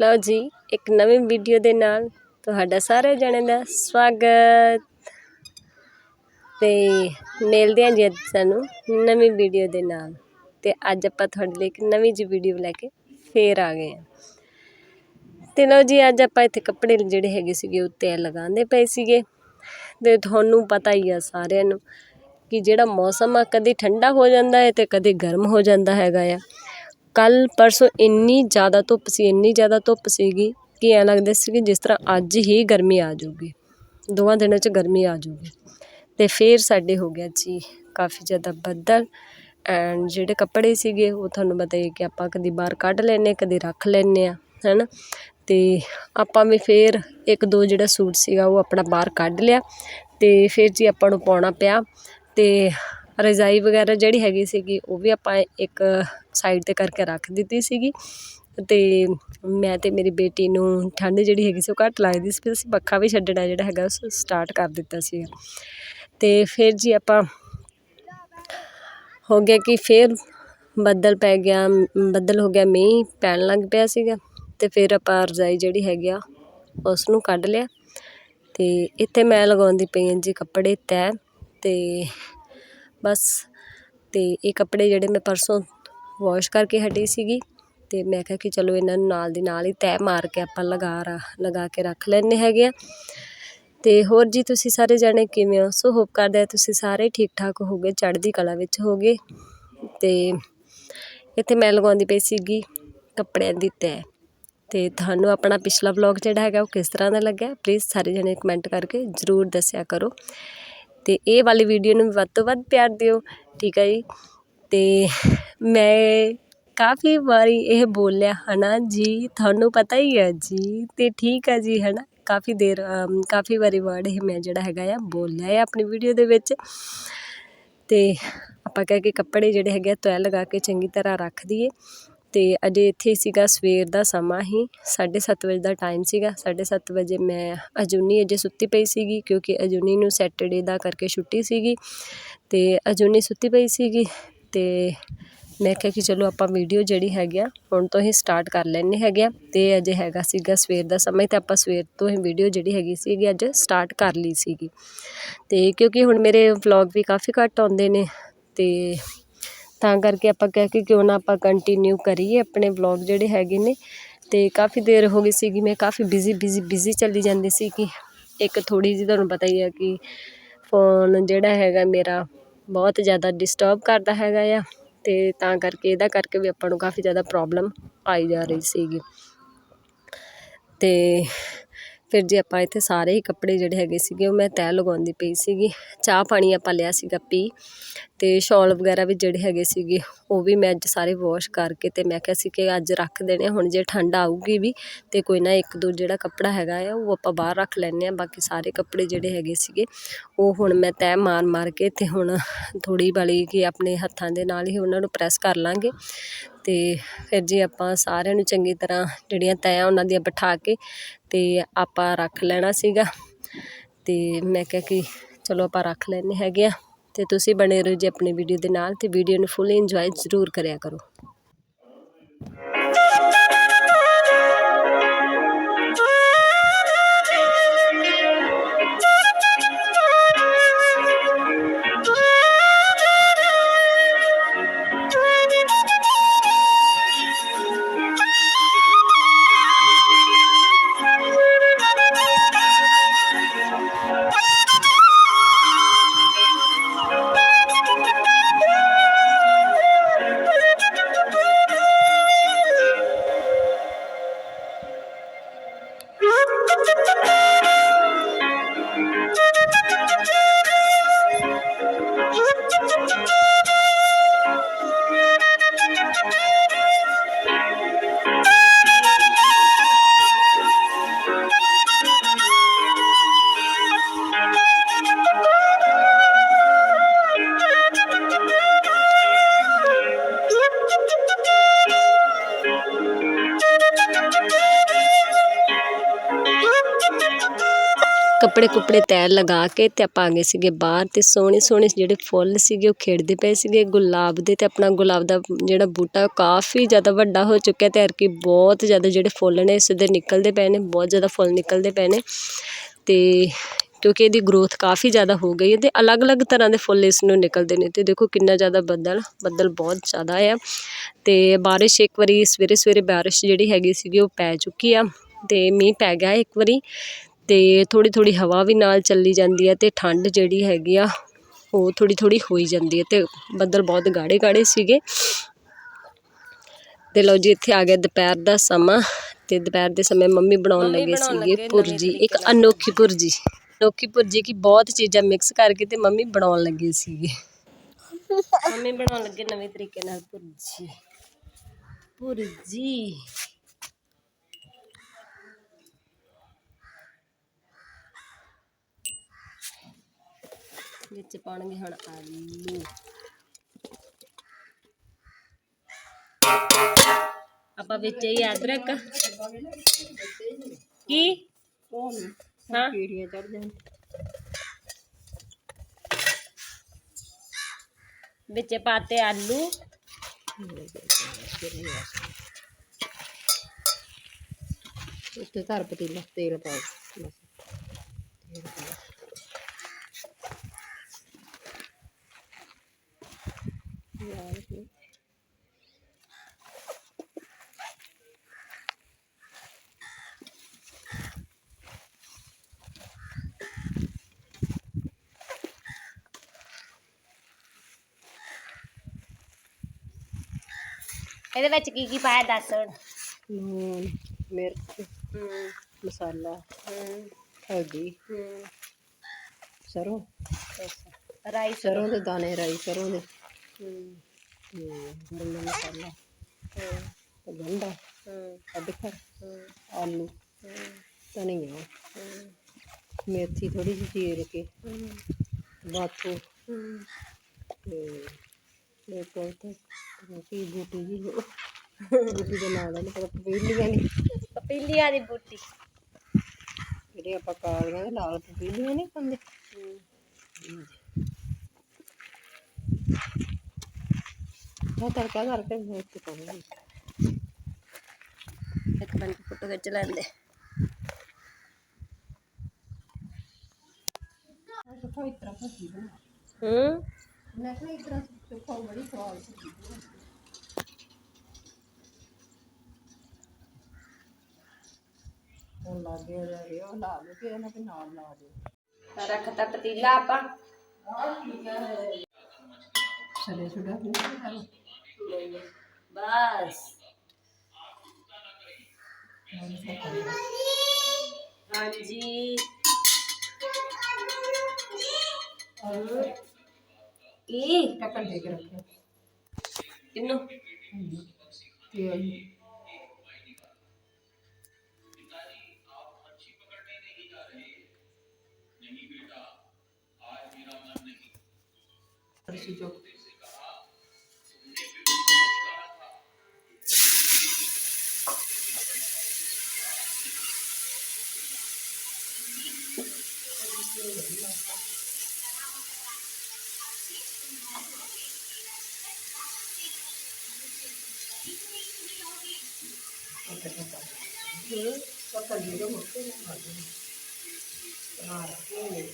ਲਓ ਜੀ, ਇੱਕ ਨਵੀਂ ਵੀਡੀਓ ਦੇ ਨਾਲ ਤੁਹਾਡਾ ਸਾਰੇ ਜਣਿਆਂ ਦਾ ਸਵਾਗਤ। ਤੇ ਮਿਲਦੇ ਹਾਂ ਜੀ ਅੱਜ ਸਾਨੂੰ ਨਵੀਂ ਵੀਡੀਓ ਦੇ ਨਾਲ। ਤੇ ਅੱਜ ਆਪਾਂ ਤੁਹਾਡੇ ਲਈ ਇੱਕ ਨਵੀਂ ਜੀ ਵੀਡੀਓ ਲੈ ਕੇ ਫੇਰ ਆ ਗਏ ਹਾਂ। ਤੇ ਲਓ ਜੀ, ਅੱਜ ਆਪਾਂ ਇੱਥੇ ਕੱਪੜੇ ਜਿਹੜੇ ਹੈਗੇ ਸੀਗੇ ਉੱਤੇ ਲਗਾਉਂਦੇ ਪਏ ਸੀਗੇ। ਤੇ ਤੁਹਾਨੂੰ ਪਤਾ ਹੀ ਆ ਸਾਰਿਆਂ ਨੂੰ ਕਿ ਜਿਹੜਾ ਮੌਸਮ ਆ, ਕਦੇ ਠੰਡਾ ਹੋ ਜਾਂਦਾ ਹੈ ਤੇ ਕਦੇ ਗਰਮ ਹੋ ਜਾਂਦਾ ਹੈਗਾ ਆ। ਕੱਲ੍ਹ ਪਰਸੋਂ ਇੰਨੀ ਜ਼ਿਆਦਾ ਧੁੱਪ ਸੀ, ਇੰਨੀ ਜ਼ਿਆਦਾ ਧੁੱਪ ਸੀਗੀ ਕਿ ਐਂ ਲੱਗਦਾ ਸੀ ਕਿ ਜਿਸ ਤਰ੍ਹਾਂ ਅੱਜ ਹੀ ਗਰਮੀ ਆ ਜੂਗੀ ਦੋਵਾਂ ਦਿਨਾਂ 'ਚ ਗਰਮੀ ਆ ਜੂਗੀ ਅਤੇ ਫਿਰ ਸਾਡੇ ਹੋ ਗਿਆ ਜੀ ਕਾਫੀ ਜ਼ਿਆਦਾ ਬੱਦਲ ਐਂਡ ਜਿਹੜੇ ਕੱਪੜੇ ਸੀਗੇ ਉਹ ਤੁਹਾਨੂੰ ਪਤਾ ਹੀ ਕਿ ਆਪਾਂ ਕਦੀ ਬਾਹਰ ਕੱਢ ਲੈਨੇ ਕਦੇ ਰੱਖ ਲੈਂਦੇ ਹਾਂ ਹੈ ਨਾ ਅਤੇ ਆਪਾਂ ਵੀ ਫਿਰ ਇੱਕ ਦੋ ਜਿਹੜਾ ਸੂਟ ਸੀਗਾ ਉਹ ਆਪਣਾ ਬਾਹਰ ਕੱਢ ਲਿਆ ਅਤੇ ਫਿਰ ਜੀ ਆਪਾਂ ਨੂੰ ਪਾਉਣਾ ਪਿਆ ਅਤੇ ਰਜ਼ਾਈ ਵਗੈਰਾ ਜਿਹੜੀ ਹੈਗੀ ਸੀਗੀ, ਉਹ ਵੀ ਆਪਾਂ ਇੱਕ ਸਾਈਡ 'ਤੇ ਕਰਕੇ ਰੱਖ ਦਿੱਤੀ ਸੀਗੀ। ਅਤੇ ਮੈਂ ਅਤੇ ਮੇਰੀ ਬੇਟੀ ਨੂੰ ਠੰਡ ਜਿਹੜੀ ਹੈਗੀ ਸੀ, ਉਹ ਘੱਟ ਲੱਗਦੀ ਸੀ, ਫਿਰ ਅਸੀਂ ਪੱਖਾ ਵੀ ਛੱਡਣਾ ਜਿਹੜਾ ਹੈਗਾ ਉਹ ਸਟਾਰਟ ਕਰ ਦਿੱਤਾ ਸੀਗਾ। ਅਤੇ ਫਿਰ ਜੀ ਆਪਾਂ ਹੋ ਗਿਆ ਕਿ ਫਿਰ ਬੱਦਲ ਪੈ ਗਿਆ, ਬੱਦਲ ਹੋ ਗਿਆ, ਮੀਂਹ ਪੈਣ ਲੱਗ ਪਿਆ ਸੀਗਾ। ਅਤੇ ਫਿਰ ਆਪਾਂ ਰਜ਼ਾਈ ਜਿਹੜੀ ਹੈਗੀ ਆ, ਉਸ ਨੂੰ ਕੱਢ ਲਿਆ। ਅਤੇ ਇੱਥੇ ਮੈਂ ਲਗਾਉਂਦੀ ਪਈ ਹਾਂ ਜੀ ਕੱਪੜੇ ਤੈਅ ਅਤੇ ਬਸ। ਅਤੇ ਇਹ ਕੱਪੜੇ ਜਿਹੜੇ ਮੈਂ ਪਰਸੋਂ ਵਾਸ਼ ਕਰਕੇ ਹਟੀ ਸੀਗੀ ਅਤੇ ਮੈਂ ਕਿਹਾ ਕਿ ਚਲੋ ਇਹਨਾਂ ਨੂੰ ਨਾਲ ਦੀ ਨਾਲ ਹੀ ਤੈਅ ਮਾਰ ਕੇ ਆਪਾਂ ਲਗਾ ਰਾ, ਲਗਾ ਕੇ ਰੱਖ ਲੈਂਦੇ ਹੈਗੇ ਆ। ਅਤੇ ਹੋਰ ਜੀ, ਤੁਸੀਂ ਸਾਰੇ ਜਾਣੇ ਕਿਵੇਂ ਹੋ? ਸੋ ਹੋਪ ਕਰਦੇ ਕਰਦਾ ਤੁਸੀਂ ਸਾਰੇ ਠੀਕ ਠਾਕ ਹੋਗੇ ਚੜ੍ਹਦੀ ਕਲਾ ਵਿੱਚ ਹੋਗੇ ਅਤੇ ਇੱਥੇ ਮੈਂ ਲਗਾਉਂਦੀ ਪਈ ਸੀਗੀ ਕੱਪੜਿਆਂ ਦੀ ਤੈਅ ਅਤੇ ਤੁਹਾਨੂੰ ਆਪਣਾ ਪਿਛਲਾ ਵਲੌਗ ਜਿਹੜਾ ਹੈਗਾ ਉਹ ਕਿਸ ਤਰ੍ਹਾਂ ਦਾ ਲੱਗਿਆ? ਪਲੀਜ਼ ਸਾਰੇ ਜਣੇ ਕਮੈਂਟ ਕਰਕੇ ਜ਼ਰੂਰ ਦੱਸਿਆ ਕਰੋ। ਅਤੇ ਇਹ ਵਾਲੀ ਵੀਡੀਓ ਨੂੰ ਵੱਧ ਤੋਂ ਵੱਧ ਪਿਆਰ ਦਿਓ, ਠੀਕ ਹੈ ਜੀ? ਅਤੇ ਮੈਂ ਕਾਫੀ ਵਾਰੀ ਇਹ ਬੋਲਿਆ ਹੈ ਨਾ ਜੀ? ਤੁਹਾਨੂੰ ਪਤਾ ਹੀ ਹੈ ਜੀ ਅਤੇ ਠੀਕ ਆ ਜੀ ਹੈ ਨਾ ਕਾਫੀ ਦੇਰ ਕਾਫੀ ਵਾਰੀ ਵਰਡ ਇਹ ਮੈਂ ਜਿਹੜਾ ਹੈਗਾ ਆ, ਬੋਲਿਆ ਹੈ ਆਪਣੀ ਵੀਡੀਓ ਦੇ ਵਿੱਚ। ਅਤੇ ਆਪਾਂ ਕਹਿ ਕੇ ਕੱਪੜੇ ਜਿਹੜੇ ਹੈਗੇ ਆ ਤੈਅ ਲਗਾ ਕੇ ਚੰਗੀ ਤਰ੍ਹਾਂ ਰੱਖ ਦਈਏ। ਅਤੇ ਅਜੇ ਇੱਥੇ ਸੀਗਾ ਸਵੇਰ ਦਾ ਸਮਾਂ ਹੀ 7:30 ਵਜੇ ਦਾ ਟਾਈਮ ਸੀਗਾ। 7:30 ਵਜੇ ਮੈਂ ਅਜੂਨੀ ਅਜੇ ਸੁੱਤੀ ਪਈ ਸੀਗੀ, ਕਿਉਂਕਿ ਅਜੂਨੀ ਨੂੰ ਸੈਟਰਡੇ ਦਾ ਕਰਕੇ ਛੁੱਟੀ ਸੀਗੀ। ਅਤੇ ਅਜੂਨੀ ਸੁੱਤੀ ਪਈ ਸੀਗੀ ਅਤੇ ਮੈਂ ਕਿਹਾ ਕਿ ਚਲੋ ਆਪਾਂ ਵੀਡੀਓ ਜਿਹੜੀ ਹੈਗੀ ਆ, ਹੁਣ ਤੋਂ ਹੀ ਸਟਾਰਟ ਕਰ ਲੈਂਦੇ ਹੈਗੇ ਆ। ਅਤੇ ਅਜੇ ਹੈਗਾ ਸੀਗਾ ਸਵੇਰ ਦਾ ਸਮਾਂ ਤੇ ਆਪਾਂ ਸਵੇਰ ਤੋਂ ਹੀ ਵੀਡੀਓ ਜਿਹੜੀ ਹੈਗੀ ਸੀਗੀ ਅੱਜ ਸਟਾਰਟ ਕਰ ਲਈ ਸੀਗੀ। ਅਤੇ ਕਿਉਂਕਿ ਹੁਣ ਮੇਰੇ ਵਲੌਗ ਵੀ ਕਾਫੀ ਘੱਟ ਆਉਂਦੇ ਨੇ ਅਤੇ ਤਾਂ ਕਰਕੇ ਆਪਾਂ ਕਹਿ ਕੇ ਕਿਉਂ ਨਾ ਆਪਾਂ ਕੰਟੀਨਿਊ ਕਰੀਏ ਆਪਣੇ ਵਲੋਗ ਜਿਹੜੇ ਹੈਗੇ ਨੇ। ਅਤੇ ਕਾਫੀ ਦੇਰ ਹੋ ਗਈ ਸੀਗੀ, ਮੈਂ ਕਾਫੀ ਬਿਜ਼ੀ ਬਿਜ਼ੀ ਬਿਜ਼ੀ ਚੱਲੀ ਜਾਂਦੀ ਸੀਗੀ ਇੱਕ ਥੋੜ੍ਹੀ ਜਿਹੀ ਤੁਹਾਨੂੰ ਪਤਾ ਹੀ ਆ ਕਿ ਫੋਨ ਜਿਹੜਾ ਹੈਗਾ ਮੇਰਾ ਬਹੁਤ ਜ਼ਿਆਦਾ ਡਿਸਟਰਬ ਕਰਦਾ ਹੈਗਾ ਆ ਅਤੇ ਤਾਂ ਕਰਕੇ ਇਹਦਾ ਕਰਕੇ ਵੀ ਆਪਾਂ ਨੂੰ ਕਾਫੀ ਜ਼ਿਆਦਾ ਪ੍ਰੋਬਲਮ ਆਈ ਜਾ ਰਹੀ ਸੀਗੀ। ਅਤੇ ਫਿਰ ਜੀ ਆਪਾਂ ਇੱਥੇ ਸਾਰੇ ਹੀ ਕੱਪੜੇ ਜਿਹੜੇ ਹੈਗੇ ਸੀਗੇ ਉਹ ਮੈਂ ਤੈਅ ਲਗਾਉਂਦੀ ਪਈ ਸੀਗੀ। ਚਾਹ ਪਾਣੀ ਆਪਾਂ ਲਿਆ ਸੀਗਾ ਪੀ ਅਤੇ ਸ਼ਾਲ ਵਗੈਰਾ ਵੀ ਜਿਹੜੇ ਹੈਗੇ ਸੀਗੇ ਉਹ ਵੀ ਮੈਂ ਅੱਜ ਸਾਰੇ ਵਾਸ਼ ਕਰਕੇ ਅਤੇ ਮੈਂ ਕਿਹਾ ਸੀ ਕਿ ਅੱਜ ਰੱਖ ਦੇਣੇ ਹੁਣ ਜੇ ਠੰਡ ਆਊਗੀ ਵੀ ਤੇ ਕੋਈ ਨਾ ਇੱਕ ਦੋ ਜਿਹੜਾ ਕੱਪੜਾ ਹੈਗਾ ਆ ਉਹ ਆਪਾਂ ਬਾਹਰ ਰੱਖ ਲੈਂਦੇ ਹਾਂ ਬਾਕੀ ਸਾਰੇ ਕੱਪੜੇ ਜਿਹੜੇ ਹੈਗੇ ਸੀਗੇ ਉਹ ਹੁਣ ਮੈਂ ਤੈਅ ਮਾਰ ਮਾਰ ਕੇ ਅਤੇ ਹੁਣ ਥੋੜ੍ਹੀ ਵਾਲੀ ਕਿ ਆਪਣੇ ਹੱਥਾਂ ਦੇ ਨਾਲ ਹੀ ਉਹਨਾਂ ਨੂੰ ਪ੍ਰੈਸ ਕਰ ਲਾਂਗੇ ਅਤੇ ਫਿਰ ਜੀ ਆਪਾਂ ਸਾਰਿਆਂ ਨੂੰ ਚੰਗੀ ਤਰ੍ਹਾਂ ਜਿਹੜੀਆਂ ਤੈਅ ਉਹਨਾਂ ਦੀਆਂ ਬਿਠਾ ਕੇ ਅਤੇ ਆਪਾਂ ਰੱਖ ਲੈਣਾ ਸੀਗਾ। ਅਤੇ ਮੈਂ ਕਿਹਾ ਕਿ ਚਲੋ ਆਪਾਂ ਰੱਖ ਲੈਂਦੇ ਹੈਗੇ ਹਾਂ ਅਤੇ ਤੁਸੀਂ ਬਣੇ ਰਹੋ ਜੀ ਆਪਣੀ ਵੀਡੀਓ ਦੇ ਨਾਲ ਅਤੇ ਵੀਡੀਓ ਨੂੰ ਫੁੱਲ ਇੰਜੋਏ ਜ਼ਰੂਰ ਕਰਿਆ ਕਰੋ। ਕੱਪੜੇ ਕੁਪੜੇ ਤੈਰ ਲਗਾ ਕੇ ਤੇ ਆਪਾਂ ਆ ਗਏ ਸੀਗੇ ਬਾਹਰ ਤੇ ਸੋਹਣੇ ਸੋਹਣੇ ਜਿਹੜੇ ਫੁੱਲ ਸੀਗੇ ਉਹ ਖਿੜਦੇ ਪਏ ਸੀਗੇ, ਗੁਲਾਬ ਦੇ ਤੇ ਆਪਣਾ ਗੁਲਾਬ ਦਾ ਜਿਹੜਾ ਬੂਟਾ ਕਾਫੀ ਜ਼ਿਆਦਾ ਵੱਡਾ ਹੋ ਚੁੱਕਿਆ ਤੇ ਅਰਕੀ ਬਹੁਤ ਜ਼ਿਆਦਾ ਜਿਹੜੇ ਫੁੱਲ ਨੇ ਇਸ ਦੇ ਨਿਕਲਦੇ ਪਏ ਨੇ, ਬਹੁਤ ਜ਼ਿਆਦਾ ਫੁੱਲ ਨਿਕਲਦੇ ਪਏ ਨੇ ਤੇ ਕਿਉਂਕਿ ਇਹਦੀ ਗਰੋਥ ਕਾਫੀ ਜ਼ਿਆਦਾ ਹੋ ਗਈ ਹੈ ਤੇ ਅਲੱਗ-ਅਲੱਗ ਤਰ੍ਹਾਂ ਦੇ ਫੁੱਲ ਇਸ ਨੂੰ ਨਿਕਲਦੇ ਨੇ ਤੇ ਦੇਖੋ ਕਿੰਨਾ ਜ਼ਿਆਦਾ ਬੱਦਲ ਬੱਦਲ ਬਹੁਤ ਜ਼ਿਆਦਾ ਆ। ਤੇ ਬਾਰਿਸ਼ ਇੱਕ ਵਾਰੀ ਸਵੇਰੇ ਸਵੇਰੇ ਬਾਰਿਸ਼ ਜਿਹੜੀ ਹੈਗੀ ਸੀਗੀ ਉਹ ਪੈ ਚੁੱਕੀ ਆ ਤੇ ਮੀਂਹ ਪੈ ਗਿਆ ਇੱਕ ਵਾਰੀ ਤੇ ਥੋੜੀ ਥੋੜੀ ਹਵਾ ਵੀ ਨਾਲ ਚੱਲੀ ਜਾਂਦੀ ਹੈ ਤੇ ਠੰਡ ਜਿਹੜੀ ਹੈਗੀ ਆ ਉਹ ਥੋੜੀ ਥੋੜੀ ਹੋਈ ਜਾਂਦੀ ਹੈ ਤੇ ਬੱਦਲ ਬਹੁਤ ਗਾੜੇ ਗਾੜੇ ਸੀਗੇ। ਤੇ ਲਓ ਜੀ ਇੱਥੇ ਆ ਗਿਆ ਦੁਪਹਿਰ ਦਾ ਸਮਾਂ ਤੇ ਦੁਪਹਿਰ ਦੇ ਸਮੇਂ ਮੰਮੀ ਬਣਾਉਣ ਲੱਗੇ ਸੀਗੇ ਭੁਰਜੀ ਇੱਕ ਅਨੋਖੀ ਭੁਰਜੀ। ਅਨੋਖੀ ਭੁਰਜੀ ਕੀ ਬਹੁਤ ਚੀਜ਼ਾਂ ਮਿਕਸ ਕਰਕੇ ਤੇ ਮੰਮੀ ਬਣਾਉਣ ਲੱਗੇ ਸੀਗੇ ਮੰਮੀ ਬਣਾਉਣ ਲੱਗੇ ਨਵੇਂ ਤਰੀਕੇ ਨਾਲ ਭੁਰਜੀ। ਭੁਰਜੀ। ਵਿੱਚ ਪਾਉਣਗੇ ਹੁਣ ਆਲੂ। ਆਪਾਂ ਵਿੱਚ ਹੀ ਅਦਰਕ ਕੀ? ਹਾਂ। ਚੜ ਵਿੱਚ ਪਾਤੇ ਆਲੂ। ਉੱਤੇ ਧਰ ਪਤੀਲਾ ਤੇਲ ਪਾਓ ਬਸ। ਤੇਲ ਪਾਓ ਯਾਰ ਇਹ ਇਹਦੇ ਵਿੱਚ ਕੀ ਕੀ ਪਾਇਆ ਦੱਸ ਹੁਣ? ਲੂਣ ਮਿਰਚ ਹੂੰ ਮਸਾਲਾ ਹੂੰ ਹਲਦੀ ਹੂੰ ਸਰੋਂ। ਰਾਈ ਸਰੋਂ ਦੇ ਦਾਣੇ ਰਾਈ ਸਰੋਂ ਦੇ। ਹੂੰ। ਗਰਮ ਮਸਾਲਾ। ਹੂੰ ਗੰਢਾ ਹੂੰ ਅਦਰਕ ਹੂੰ ਆਲੂ ਧਨੀਆ। ਹੂੰ ਮੇਥੀ ਥੋੜੀ ਜਿਹੀ ਚੀਰ ਕੇ। ਹੂੰ। ਬਾਥੂ। ਹੂੰ। ਤੇ ਉਹ ਤੇ ਕੀ ਬੂਟੀ ਜੀ ਉਹ ਬੂਟੀ ਦਾ ਨਾਮ ਨਹੀਂ ਪਤਾ ਪਪੀਲੀਆਂ ਨੇ। ਪਪੀਲੀਆਂ ਦੀ ਬੂਟੀ। ਜਿਹੜੇ ਆਪਾਂ ਕਾਲੀਆਂ ਦੇ ਲਾਲ ਪਪੀਲੀਆਂ ਨਹੀਂ ਖਾਂਦੇ ਉਹ ਤੜਕਾ ਕਰਕੇ ਮੈਂ ਇੱਥੇ ਪਾਉਂਗੀ ਇੱਕ ਮਿੰਟ ਫੋਟੋ ਖਿੱਚ ਲੈਂਦੇ। ਹੂੰ। ਮੈਂ ਕਿਹਾ ਇਸ ਤਰ੍ਹਾਂ ਸੁੱਕਾ ਬੜੀ ਸਵਾਦ ਭੱਜੀ ਬਣਾ ਉਹ ਲਾਗੇ ਜਾ ਰਿਹਾ ਉਹ ਲਾ ਲਓ ਕਿ ਇਹਨਾਂ ਦੇ ਨਾਲ ਲਾ ਦਿਓ ਰੱਖਤਾ ਪਤੀਲਾ ਆਪਾਂ ਛੜੇ ਛੁੜਾ ਨਹੀਂ ਬਸ ਹਾਂਜੀ ਕੀ ਟੱਕਣ ਦੇ ਕੇ ਰੱਖਿਆ ਕਿੰਨੂੰ ਤੇਲ ਅਰਸ਼ੀ ਜੋ ਪੱਕਾ ਜੀ ਦੇ ਮੁੱਕੇ ਨਾ ਮਾਰ ਦੇ ਹਾਂ ਇਹ